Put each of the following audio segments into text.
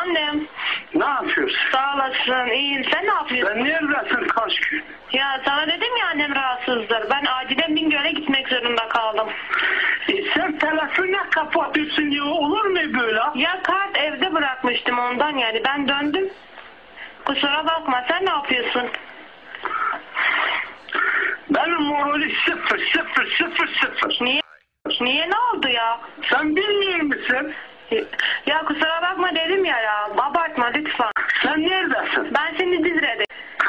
Efendim. Ne yapıyorsun? Sağ olasın. İyiyim. Sen ne yapıyorsun? Sen neredesin kaç gün? Ya sana dedim ya annem rahatsızdır. Ben acilen Bingöl'e gitmek zorunda kaldım. E sen telefonu kapatıyorsun ya olur mu böyle? Ya kart evde bırakmıştım ondan yani. Ben döndüm. Kusura bakma. Sen ne yapıyorsun? Benim morali sıfır sıfır sıfır sıfır. Niye? Niye ne oldu ya? Sen bilmiyor musun? Ya kusura bakma dedim ya ya. Abartma lütfen. Sen neredesin? Ben seni Dizre'de.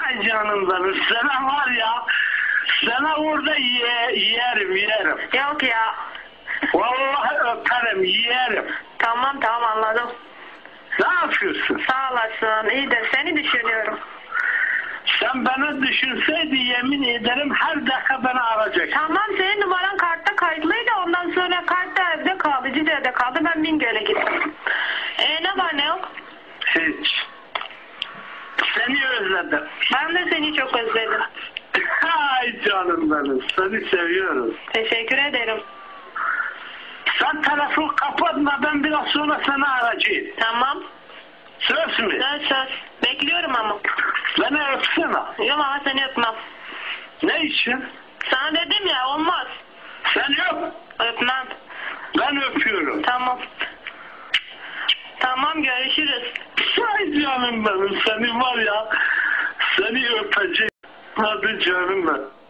Ay canım benim sana var ya. Sana orada ye, yerim yerim. Yok ya. Vallahi öperim yerim. Tamam tamam anladım. Ne yapıyorsun? Sağ olasın. İyi de seni düşünüyorum. Sen bana düşünseydi yemin ederim her dakika beni arayacaksın. Tamam senin numaran kartta kayıtlıydı. Ondan sonra kart da evde kaldı. Cizre'de kaldı. Ben Bingöl'e gittim. E ne var ne yok? Hiç. Seni özledim. Ben de seni çok özledim. Ay canım benim. Seni seviyorum. Teşekkür ederim. Sen telefon kapatma ben biraz sonra seni arayacağım. Tamam. Söz mü? Söz söz. Bekliyorum ama. Beni öpsene. Yok ama seni öpmem. Ne için? Sana dedim ya olmaz. Sen öp. Öpmem. Ben öpüyorum. Tamam. Tamam görüşürüz. Ay canım benim seni var ya. Seni öpeceğim. Hadi canım ben.